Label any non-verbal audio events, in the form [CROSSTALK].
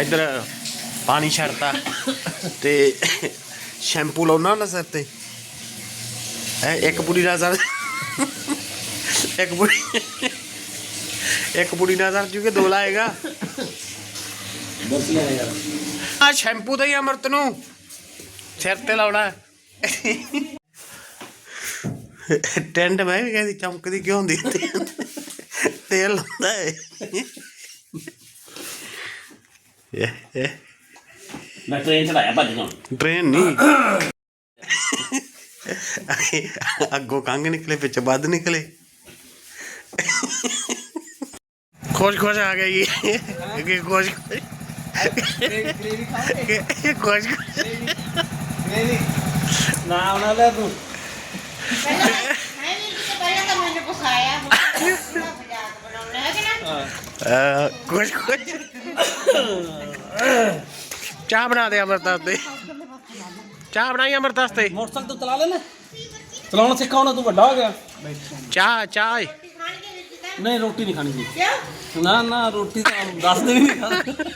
ਇੱਧਰ ਪਾਣੀ ਛੱਡਤਾ ਤੇ ਸ਼ੈਂਪੂ ਲਾਉਣਾ ਹੁੰਦਾ ਸਿਰ ਤੇ। ਹੈ, ਇੱਕ ਬੁੜੀ ਨਾਲ ਸਰ ਇੱਕ ਬੁੜੀ ਇੱਕ ਬੁੜੀ ਨਾਲ ਸਰ ਜੂਗੇ ਦੋ ਲਾਏਗਾ। ਦੱਸਿਆ ਯਾਰ ਆ ਸ਼ੈਂਪੂ ਦਾ ਹੀ ਅਮਰਤ ਨੂੰ ਸਿਰ ਤੇ ਲਾਉਣਾ। ਟੈਂਟ ਮੈਂ ਵੀ ਕਹਿੰਦੀ ਚਮਕਦੀ ਕਿਉਂ ਹੁੰਦੀ ਤੇਲ ਲਾਉਂਦਾ ਹੈ ਮੈਂ ਟ੍ਰੇਨ ਚਲਾਇਆ ਭੱਜ ਗਿਆ ਟ੍ਰੇਨ ਨਹੀਂ। [COUGHS] ਅੱਗੋਂ ਕੰਗ ਨਿਕਲੇ ਵਿੱਚ ਵੱਧ ਨਿਕਲੇ। ਖੁਸ਼ ਖੁਸ਼ ਆ ਗਈ ਕਿ ਖੁਸ਼ ਖੁਸ਼। ਖੁਸ਼ ਨਾ ਉਹਨਾਂ ਲੈ ਤੂੰ ਪਹਿਲਾਂ ਮੈਂ ਵੀ ਕਿਤੇ ਪਹਿਲਾਂ ਤਾਂ ਮੈਨੂੰ ਪੁਸਾਇਆ ਮਜ਼ਾਕ ਬਣਾਉਣਾ ਹੈ ਕਿ ਖੁਸ਼ ਖੁਸ਼ ਚਾਹ ਬਣਾ ਦੇ ਅਮਰਦਾਸ ਤੇ ਚਾਹ ਬਣਾਈ ਅਮਰਦਾਸ ਤੇ। ਮੋਟਰਸਾਈਕਲ ਤੂੰ ਚਲਾ ਲੈਣਾ। ਚਲਾਉਣਾ ਸਿੱਖਾਉਣਾ ਤੂੰ ਵੱਡਾ ਹੋ ਗਿਆ। ਚਾਹ ਚਾਹ ਨਹੀਂ ਰੋਟੀ ਨਹੀਂ ਖਾਣੀ ਕਿਉਂ ਨਾ ਨਾ ਰੋਟੀ ਤਾਂ ਦੱਸ ਦੇ ਨਹੀਂ ਖਾਣੀ